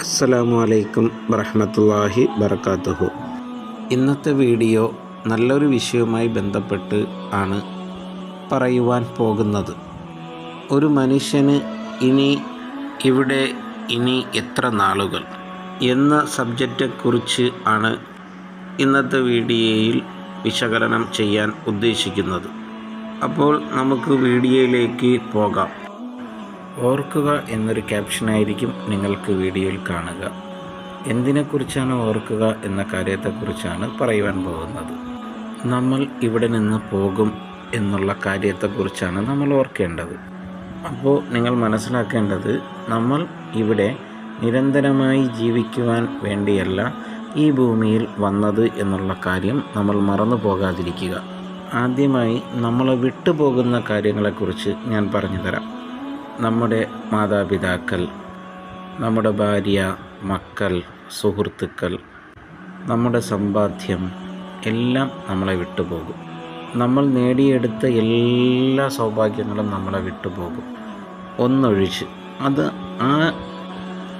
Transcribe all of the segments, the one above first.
അസ്സലാമു അലൈക്കും വറഹമത്തല്ലാഹി വറക്കാത്തുഹു ഇന്നത്തെ വീഡിയോ നല്ലൊരു വിഷയവുമായി ബന്ധപ്പെട്ട് ആണ് പറയുവാൻ പോകുന്നത്. ഒരു മനുഷ്യന് ഇനി ഇവിടെ ഇനി എത്ര നാളുകൾ? എന്ന സബ്ജക്റ്റെക്കുറിച്ച് ആണ് ഇന്നത്തെ വീഡിയോയിൽ വിശകലനം ചെയ്യാൻ ഉദ്ദേശിക്കുന്നത്. അപ്പോൾ നമുക്ക് വീഡിയോയിലേക്ക് പോകാം. ഓർക്കുക എന്നൊരു ക്യാപ്ഷനായിരിക്കും നിങ്ങൾക്ക് വീഡിയോയിൽ കാണുക. എന്തിനെക്കുറിച്ചാണ് ഓർക്കുക എന്ന കാര്യത്തെക്കുറിച്ചാണ് പറയുവാൻ പോകുന്നത്. നമ്മൾ ഇവിടെ നിന്ന് പോകും എന്നുള്ള കാര്യത്തെക്കുറിച്ചാണ് നമ്മൾ ഓർക്കേണ്ടത്. അപ്പോൾ നിങ്ങൾ മനസ്സിലാക്കേണ്ടത് നമ്മൾ ഇവിടെ നിരന്തരമായി ജീവിക്കുവാൻ വേണ്ടിയല്ല ഈ ഭൂമിയിൽ വന്നത് എന്നുള്ള കാര്യം നമ്മൾ മറന്നു പോകാതിരിക്കുക. ആദ്യമായി നമ്മൾ വിട്ടുപോകുന്ന കാര്യങ്ങളെക്കുറിച്ച് ഞാൻ പറഞ്ഞു തരാം നമ്മുടെ മാതാപിതാക്കൾ നമ്മുടെ ഭാര്യ മക്കൾ സുഹൃത്തുക്കൾ നമ്മുടെ സമ്പാദ്യം എല്ലാം നമ്മളെ വിട്ടുപോകും. നമ്മൾ നേടിയെടുത്ത എല്ലാ സൗഭാഗ്യങ്ങളും നമ്മളെ വിട്ടുപോകും. ഒന്നൊഴിച്ച്. അത് ആ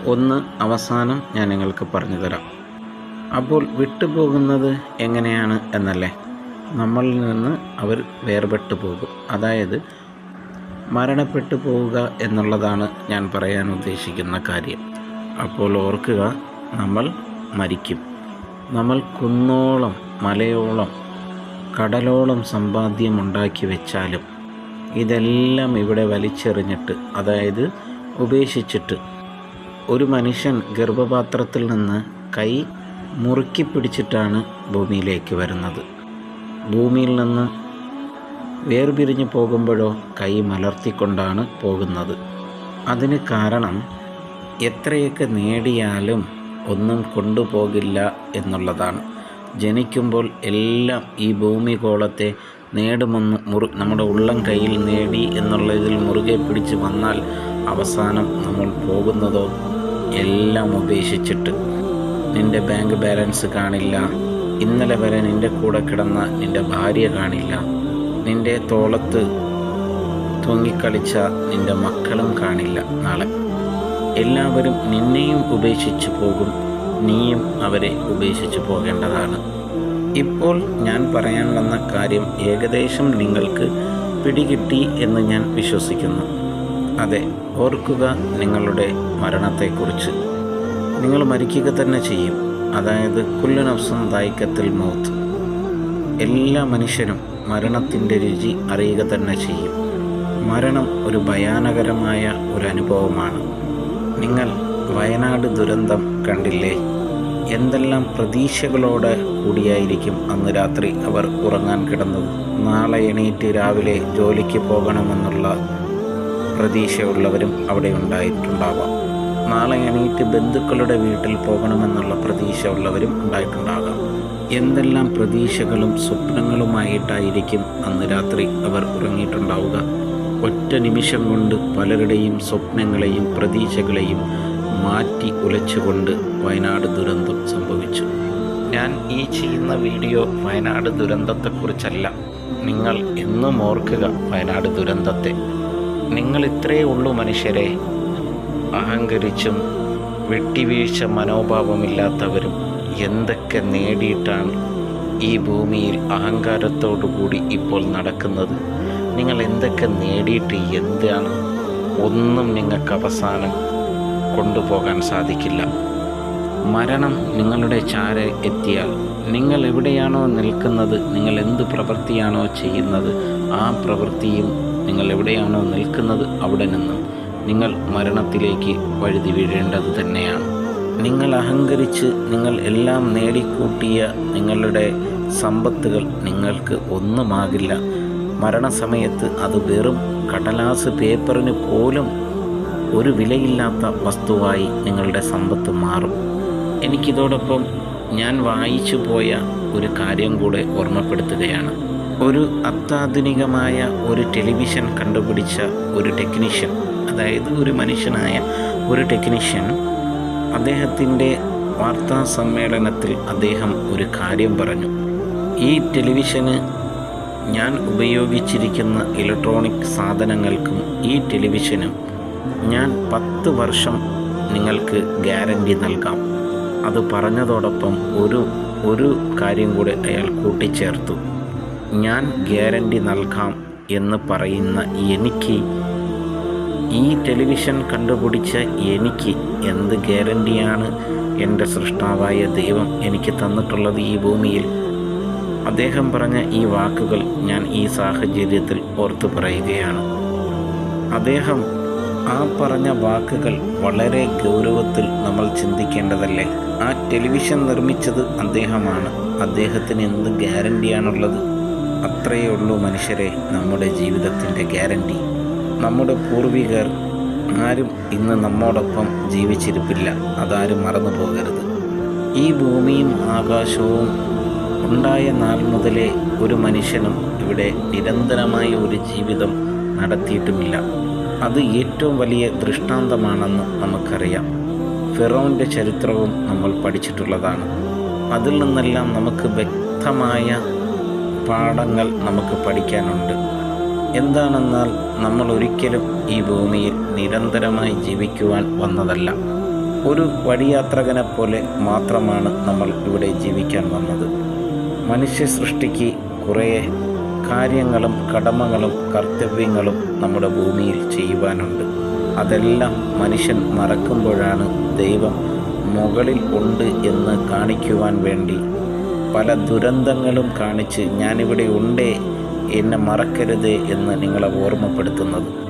ഒന്ന് അവസാനം ഞാൻ നിങ്ങൾക്ക് പറഞ്ഞു തരാം. അപ്പോൾ വിട്ടുപോകുന്നത് എങ്ങനെയാണ് എന്നല്ലേ? നമ്മളിൽ നിന്ന് അവർ വേർപെട്ടു പോകും. അതായത് മരണപ്പെട്ടു പോവുക എന്നുള്ളതാണ് ഞാൻ പറയാൻ ഉദ്ദേശിക്കുന്ന കാര്യം. അപ്പോൾ ഓർക്കുക നമ്മൾ മരിക്കും. നമ്മൾ കുന്നോളം മലയോളം കടലോളം സമ്പാദ്യം ഉണ്ടാക്കി വെച്ചാലും ഇതെല്ലാം ഇവിടെ വലിച്ചെറിഞ്ഞിട്ട് അതായത് ഉപേക്ഷിച്ചിട്ട്. ഒരു മനുഷ്യൻ ഗർഭപാത്രത്തിൽ നിന്ന് കൈ മുറുക്കി പിടിച്ചിട്ടാണ് ഭൂമിയിലേക്ക് വരുന്നത്. ഭൂമിയിൽ നിന്ന് വേർപിരിഞ്ഞു പോകുമ്പോഴോ കൈ മലർത്തിക്കൊണ്ടാണ് പോകുന്നത്. അതിന് കാരണം എത്രയൊക്കെ നേടിയാലും ഒന്നും കൊണ്ടുപോകില്ല എന്നുള്ളതാണ്. ജനിക്കുമ്പോൾ എല്ലാം ഈ ഭൂമികോളത്തെ നേടുമെന്ന് മുറു നമ്മുടെ ഉള്ളം കയ്യിൽ നേടി എന്നുള്ള ഇതിൽ മുറുകെ പിടിച്ച് വന്നാൽ അവസാനം നമ്മൾ പോകുന്നതോ എല്ലാം ഉപേക്ഷിച്ചിട്ട് നിന്റെ ബാങ്ക് ബാലൻസ് കാണില്ല. ഇന്നലെ വരെ നിന്റെ കൂടെ കിടന്ന നിന്റെ ഭാര്യ കാണില്ല. നിന്റെ തോളത്ത് തൂങ്ങിക്കളിച്ച നിന്റെ മക്കളും കാണില്ല നാളെ. എല്ലാവരും നിന്നെയും ഉപേക്ഷിച്ചു പോകും. നീയും അവരെ ഉപേക്ഷിച്ചു പോകേണ്ടതാണ്. ഇപ്പോൾ ഞാൻ പറയാൻ വന്ന കാര്യം ഏകദേശം നിങ്ങൾക്ക് പിടികിട്ടി എന്ന് ഞാൻ വിശ്വസിക്കുന്നു. അതെ ഓർക്കുക നിങ്ങളുടെ മരണത്തെക്കുറിച്ച്. നിങ്ങൾ മരിക്കുക തന്നെ ചെയ്യും. അതായത് കുല്ലുനഫ്സം ദായിക്കത്തിൽ മൗത്ത്. എല്ലാ മനുഷ്യനും മരണത്തിന്റെ രുചി അറിയുക തന്നെ ചെയ്യും. മരണം ഒരു ഭയാനകരമായ ഒരു അനുഭവമാണ്. നിങ്ങൾ വയനാട് ദുരന്തം കണ്ടില്ലേ? എന്തെല്ലാം പ്രതീക്ഷകളോടെ കൂടിയായിരിക്കും അന്ന് രാത്രി അവർ ഉറങ്ങാൻ കിടന്നത്? നാളെ എണീറ്റ് രാവിലെ ജോലിക്ക് പോകണമെന്നുള്ള പ്രതീക്ഷയുള്ളവരും അവിടെ ഉണ്ടായിട്ടുണ്ടാവാം. നാളെ എണീറ്റ് ബന്ധുക്കളുടെ വീട്ടിൽ പോകണമെന്നുള്ള പ്രതീക്ഷ ഉള്ളവരും ഉണ്ടായിട്ടുണ്ടാകാം. എന്തെല്ലാം പ്രതീക്ഷകളും സ്വപ്നങ്ങളുമായിട്ടായിരിക്കും അന്ന് രാത്രി അവർ ഉറങ്ങിയിട്ടുണ്ടാവുക? ഒറ്റ നിമിഷം കൊണ്ട് പലരുടെയും സ്വപ്നങ്ങളെയും പ്രതീക്ഷകളെയും മാറ്റി ഉലച്ചുകൊണ്ട് വയനാട് ദുരന്തം സംഭവിച്ചു. ഞാൻ ഈ ചെയ്യുന്ന വീഡിയോ വയനാട് ദുരന്തത്തെക്കുറിച്ചല്ല. നിങ്ങൾ എന്നും ഓർക്കുക വയനാട് ദുരന്തത്തെ. നിങ്ങൾ ഇത്രയേ ഉള്ളൂ മനുഷ്യരെ. അഹങ്കരിച്ചും വെട്ടിവീഴ്ച മനോഭാവമില്ലാത്തവരും എന്തൊക്കെ നേടിയിട്ടാണ് ഈ ഭൂമിയിൽ അഹങ്കാരത്തോടുകൂടി ഇപ്പോൾ നടക്കുന്നത്? നിങ്ങൾ എന്തൊക്കെ നേടിയിട്ട് എന്താണ്? ഒന്നും നിങ്ങൾക്ക് അവസാനം കൊണ്ടുപോകാൻ സാധിക്കില്ല. മരണം നിങ്ങളുടെ ചാര എത്തിയാൽ നിങ്ങൾ എവിടെയാണോ നിൽക്കുന്നത് നിങ്ങൾ എന്ത് പ്രവൃത്തിയാണോ ചെയ്യുന്നത് ആ പ്രവൃത്തിയും നിങ്ങൾ എവിടെയാണോ നിൽക്കുന്നത് അവിടെ നിന്നും നിങ്ങൾ മരണത്തിലേക്ക് വഴുതി വീഴേണ്ടത് തന്നെയാണ്. നിങ്ങൾ അഹങ്കരിച്ച് നിങ്ങൾ എല്ലാം നേടിക്കൂട്ടിയ നിങ്ങളുടെ സമ്പത്തുകൾ നിങ്ങൾക്ക് ഒന്നുമാകില്ല. മരണസമയത്ത് അത് വെറും കടലാസ് പേപ്പറിന് പോലും ഒരു വിലയില്ലാത്ത വസ്തുവായി നിങ്ങളുടെ സമ്പത്ത് മാറും. എനിക്കിതോടൊപ്പം ഞാൻ വായിച്ചു പോയ ഒരു കാര്യം കൂടെ ഓർമ്മപ്പെടുത്തുകയാണ്. ഒരു അത്യാധുനികമായ ഒരു ടെലിവിഷൻ കണ്ടുപിടിച്ച ഒരു ടെക്നീഷ്യൻ അതായത് ഒരു മനുഷ്യനായ ഒരു ടെക്നീഷ്യൻ അദ്ദേഹത്തിന്റെ വാർത്താ സമ്മേളനത്തിൽ അദ്ദേഹം ഒരു കാര്യം പറഞ്ഞു. ഈ ടെലിവിഷന് ഞാൻ ഉപയോഗിച്ചിരിക്കുന്ന ഇലക്ട്രോണിക് സാധനങ്ങൾക്കും ഈ ടെലിവിഷനും ഞാൻ പത്ത് വർഷം നിങ്ങൾക്ക് ഗ്യാരണ്ടി നൽകാം. അത് പറഞ്ഞതോടൊപ്പം ഒരു ഒരു കാര്യം കൂടി അയാൾ കൂട്ടിച്ചേർത്തു. ഞാൻ ഗ്യാരണ്ടി നൽകാം എന്ന് പറയുന്ന എനിക്ക് ഈ ടെലിവിഷൻ കണ്ടുപിടിച്ച എനിക്ക് എന്ത് ഗ്യാരണ്ടിയാണ് എന്റെ സൃഷ്ടാവായ ദൈവം എനിക്ക് തന്നിട്ടുള്ളത് ഈ ഭൂമിയിൽ? അദ്ദേഹം പറഞ്ഞ ഈ വാക്കുകൾ ഞാൻ ഈ സാഹചര്യത്തിൽ ഓർത്തു പറയുകയാണ്. അദ്ദേഹം ആ പറഞ്ഞ വാക്കുകൾ വളരെ ഗൗരവത്തിൽ നമ്മൾ ചിന്തിക്കേണ്ടതല്ലേ? ആ ടെലിവിഷൻ നിർമ്മിച്ചത് അദ്ദേഹമാണ്. അദ്ദേഹത്തിന് എന്ത് ഗ്യാരണ്ടിയാണുള്ളത്? അത്രയേ ഉള്ളൂ മനുഷ്യരെ നമ്മുടെ ജീവിതത്തിന്റെ ഗ്യാരണ്ടി. നമ്മുടെ പൂർവികർ ആരും ഇന്ന് നമ്മോടൊപ്പം ജീവിച്ചിരിപ്പില്ല. അതാരും മറന്നു പോകരുത്. ഈ ഭൂമിയും ആകാശവും ഉണ്ടായ നാൾ മുതലേ ഒരു മനുഷ്യനും ഇവിടെ നിരന്തരമായ ഒരു ജീവിതം നടത്തിയിട്ടുമില്ല. അത് ഏറ്റവും വലിയ ദൃഷ്ടാന്തമാണെന്ന് നമുക്കറിയാം. ഫിറോന്റെ ചരിത്രവും നമ്മൾ പഠിച്ചിട്ടുള്ളതാണ്. അതിൽ നിന്നെല്ലാം നമുക്ക് വ്യക്തമായ പാഠങ്ങൾ നമുക്ക് പഠിക്കാനുണ്ട്. എന്താണെന്നാൽ നമ്മൾ ഒരിക്കലും ഈ ഭൂമിയിൽ നിരന്തരമായി ജീവിക്കുവാൻ വന്നതല്ല. ഒരു വഴിയാത്രകനെ പോലെ മാത്രമാണ് നമ്മൾ ഇവിടെ ജീവിക്കാൻ വന്നത്. മനുഷ്യ സൃഷ്ടിക്ക് കുറേ കാര്യങ്ങളും കടമകളും കർത്തവ്യങ്ങളും നമ്മുടെ ഭൂമിയിൽ ചെയ്യുവാനുണ്ട്. അതെല്ലാം മനുഷ്യൻ മറക്കുമ്പോഴാണ് ദൈവം മുകളിൽ ഉണ്ട് എന്ന് കാണിക്കുവാൻ വേണ്ടി. പല ദുരന്തങ്ങളും കാണിച്ച് ഞാനിവിടെ ഉണ്ടേ എന്നെ മറക്കരുത് എന്ന് നിങ്ങളെ ഓർമ്മപ്പെടുത്തുന്നത്.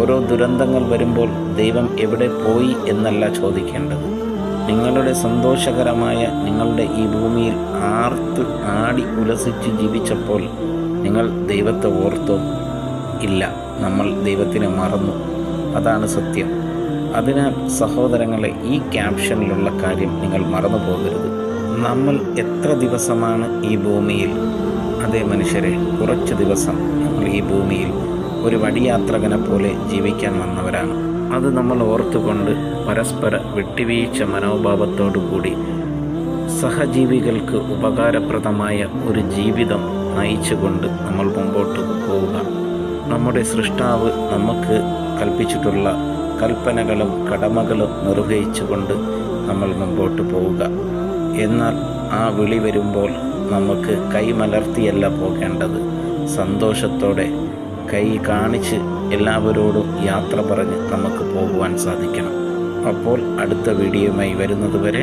ഓരോ ദുരന്തങ്ങൾ വരുമ്പോൾ ദൈവം എവിടെ പോയി എന്നല്ല ചോദിക്കേണ്ടത്. നിങ്ങളുടെ സന്തോഷകരമായ നിങ്ങളുടെ ഈ ഭൂമിയിൽ ആർത്ത് ആടി ഉലസിച്ച് ജീവിച്ചപ്പോൾ നിങ്ങൾ ദൈവത്തെ ഓർത്തോ? ഇല്ല നമ്മൾ ദൈവത്തിനെ മറന്നു. അതാണ് സത്യം. അതിനാൽ സഹോദരങ്ങളെ ഈ ക്യാപ്ഷനിലുള്ള കാര്യം നിങ്ങൾ മറന്നു പോകരുത്. നമ്മൾ എത്ര ദിവസമാണ് ഈ ഭൂമിയിൽ? അതേ മനുഷ്യരെ കുറച്ച് ദിവസം നമ്മൾ ഈ ഭൂമിയിൽ ഒരു വഴിയാത്രകനെ പോലെ ജീവിക്കാൻ വന്നവരാണ്. അത് നമ്മൾ ഓർത്തുകൊണ്ട് പരസ്പര വിട്ടുവീഴ്ച മനോഭാവത്തോടു കൂടി സഹജീവികൾക്ക് ഉപകാരപ്രദമായ ഒരു ജീവിതം നയിച്ചുകൊണ്ട് നമ്മൾ മുമ്പോട്ട് പോവുക. നമ്മുടെ സൃഷ്ടാവ് നമുക്ക് കൽപ്പിച്ചിട്ടുള്ള കൽപ്പനകളും കടമകളും നിർവഹിച്ചുകൊണ്ട് നമ്മൾ മുമ്പോട്ട് പോവുക. എന്നാൽ ആ വിളി വരുമ്പോൾ നമുക്ക് കൈമലർത്തിയല്ല പോകേണ്ടത്. സന്തോഷത്തോടെ കൈ കാണിച്ച് എല്ലാവരോടും യാത്ര പറഞ്ഞ് നമുക്ക് പോകുവാൻ സാധിക്കണം. അപ്പോൾ അടുത്ത വീഡിയോയുമായി വരുന്നത് വരെ